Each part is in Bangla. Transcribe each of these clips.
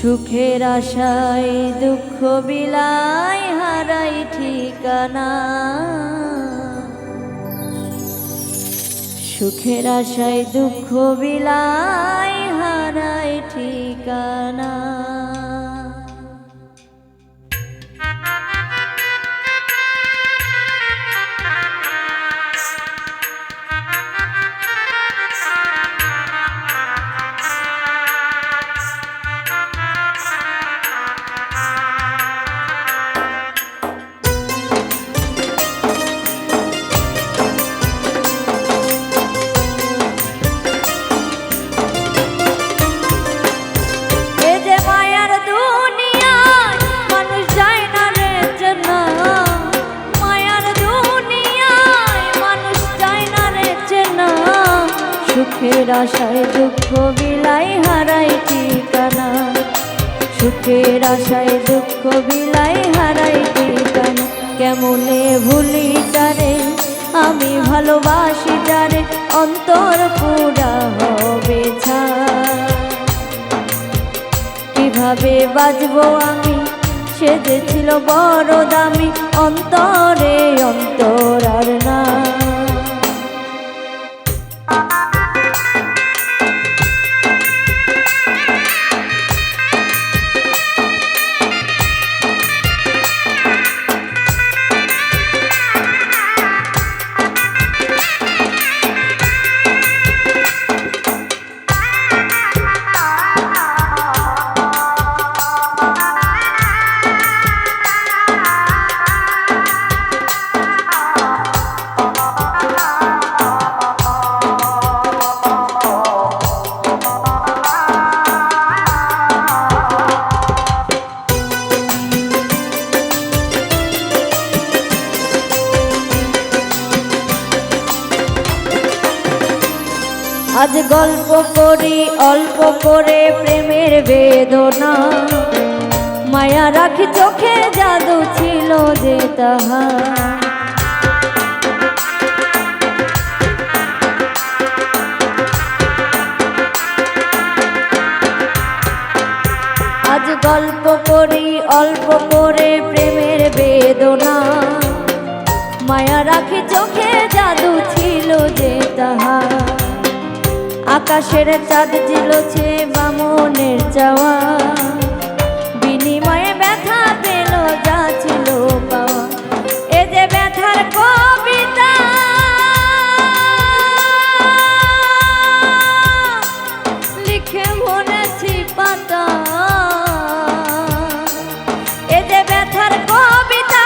সুখের আশায় দুঃখ বিলাই হারাই ঠিকানা। সুখের আশায় দুঃখ বিলাই হারাই ঠিকানা। সুখের আশায় দুঃখ বিলাই হারাই ঠিকানা। সুখের আশায় দুঃখ বিলাই হারাই ঠিকানা। কেমনে ভুলি তারে আমি ভালোবাসি যারে। অন্তর পুরা হবে কীভাবে বাজবো আমি? সে যে ছিল বড় দামি অন্তর। আজ গল্প করি, অল্প করে প্রেমের বেদনা। মায়া রাখি চোখে জাদু ছিল যে তাহা। আজ গল্প করি, অল্প করে প্রেমের বেদনা। মায়া রাখি চোখে জাদু ছিল যে তাহা। আকাশের চাঁদ জিলছে বামনের চাওয়া। বিনিময়ে ব্যথা পেল, যা ছিল পাওয়া। এ যে ব্যথার কবিতা। লিখে মনেছি পাতা। এ যে ব্যথার কবিতা,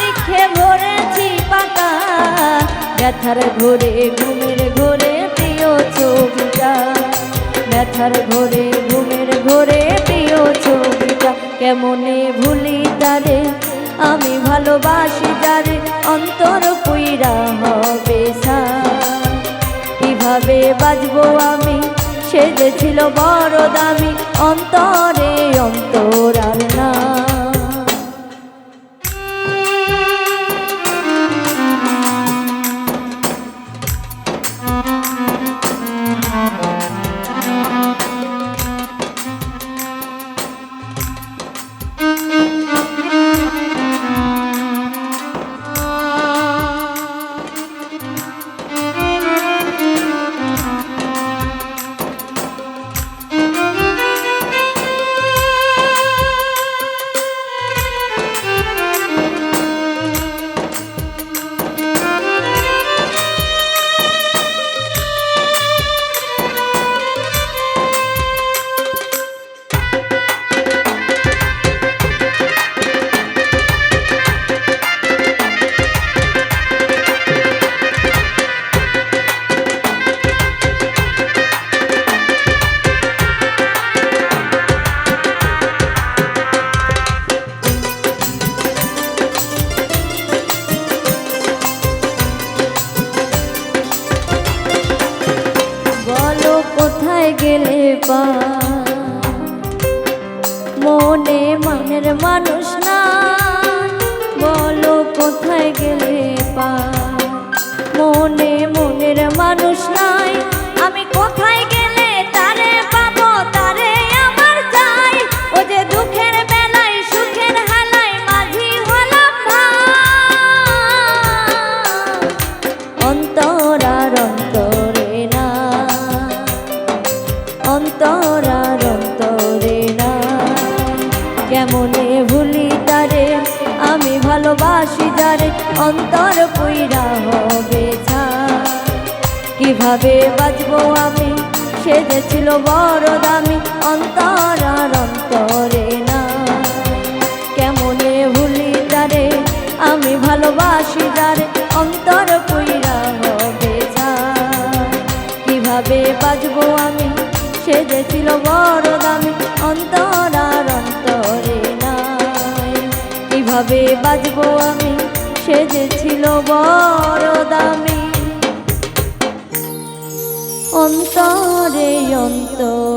লিখে ভরেছি পাতা। ব্যথার ঘোরে, ঘুমের ঘোরে ছবিটা ব্যথার ঘরে, ঘুমের ঘরে প্রিয় ছবিটা কেমনে ভুলি তারে? আমি ভালোবাসি যারে, অন্তর পুইরা হবে কীভাবে বাজবো আমি? সে বড় দামি, অন্তরে গেলে পা মনে মনের মানুষ না বলো কোথায় গেলে পা কেমনে ভুলি তারে? আমি ভালোবাসি যারে অন্তর পুইরা হবে কীভাবে বাঁচবো আমি? সে যে ছিল বড় দামি অন্তর আর অন্তরে না। কেমনে ভুলি তারে? আমি ভালোবাসি যারে অন্তর পুইরা হবে কীভাবে বাঁচবো আমি? সে যে ছিল বড় দামি অন্তর বাজবো আমি। সে যে ছিল বড় দামি। অন্তরে অন্তর